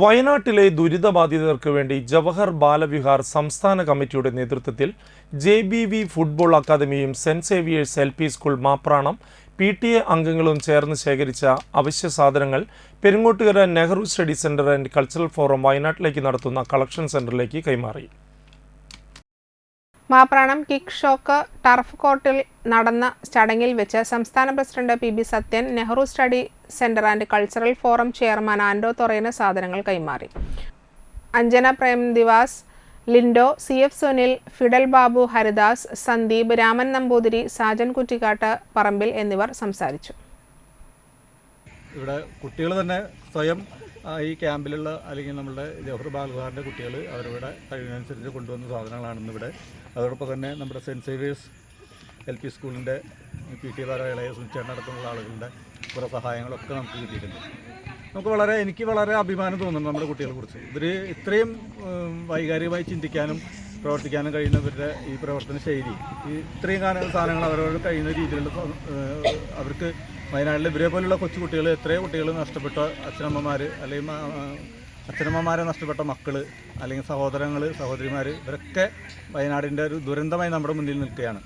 വയനാട്ടിലെ ദുരിതബാധിതർക്ക് വേണ്ടി ജവഹർ ബാലവിഹാർ സംസ്ഥാന കമ്മിറ്റിയുടെ നേതൃത്വത്തിൽ J B V football അക്കാദമിയും saint Xavier's L P school Mapranam P T A അംഗങ്ങളും ചേർന്ന് ശേഖരിച്ച അവശ്യ സാധനങ്ങൾ Perungottukara Nehru study centre and cultural forum വയനാട്ടിലേക്ക് നടത്തുന്ന കളക്ഷൻ സെന്ററിലേക്ക് കൈമാറി. മാപ്രാണം കിക്ക് ഷോക്ക് ടർഫ് കോർട്ടിൽ നടന്ന ചടങ്ങിൽ വെച്ച് സംസ്ഥാന president P B Sathyan Nehru study centre and cultural forum chairman Ando തൊറേന് സാധനങ്ങൾ കൈമാറി. അഞ്ജന പ്രേം ദിവാസ് ലിൻഡോ സി എഫ് സുനിൽ ഫിഡൽ ബാബു ഹരിദാസ് സന്ദീപ് രാമൻ നമ്പൂതിരി സാജൻ കുറ്റിക്കാട്ട് പറമ്പിൽ എന്നിവർ സംസാരിച്ചു. ഇവിടെ കുട്ടികൾ തന്നെ സ്വയം ഈ ക്യാമ്പിലുള്ള അല്ലെങ്കിൽ നമ്മുടെ ജവഹർ ബാലഭാറിന്റെ കുട്ടികൾ അവരുടെ കഴിവിനനുസരിച്ച് കൊണ്ടുവന്ന സാധനങ്ങളാണ് ഇവിടെ അതോടൊപ്പം തന്നെ നമ്മുടെ സെന്റ് സേവിയേഴ്സ് എൽ പി സ്കൂളിന്റെ പി ടി ഇളയ സുനിച്ചേട്ടൻ ആളുകളുടെ കുറേ സഹായങ്ങളൊക്കെ നമുക്ക് കിട്ടിയിട്ടുണ്ട്. നമുക്ക് വളരെ എനിക്ക് വളരെ അഭിമാനം തോന്നുന്നു നമ്മുടെ കുട്ടികളെ കുറിച്ച്. ഇവർ ഇത്രയും വൈകാരികമായി ചിന്തിക്കാനും പ്രവർത്തിക്കാനും കഴിയുന്നവരുടെ ഈ പ്രവർത്തന ശൈലി ഇത്രയും കാലം സാധനങ്ങൾ അവരവർ കഴിയുന്ന രീതിയിലുള്ള അവർക്ക് വയനാട്ടിൽ ഇവരെ പോലുള്ള കൊച്ചു കുട്ടികൾ എത്രയോ കുട്ടികൾ നഷ്ടപ്പെട്ട അച്ഛനമ്മമാർ അല്ലെങ്കിൽ അച്ഛനമ്മമാരെ നഷ്ടപ്പെട്ട മക്കൾ അല്ലെങ്കിൽ സഹോദരങ്ങൾ സഹോദരിമാർ ഇവരൊക്കെ വയനാടിന്റെ ഒരു ദുരന്തമായി നമ്മുടെ മുന്നിൽ നിൽക്കുകയാണ്.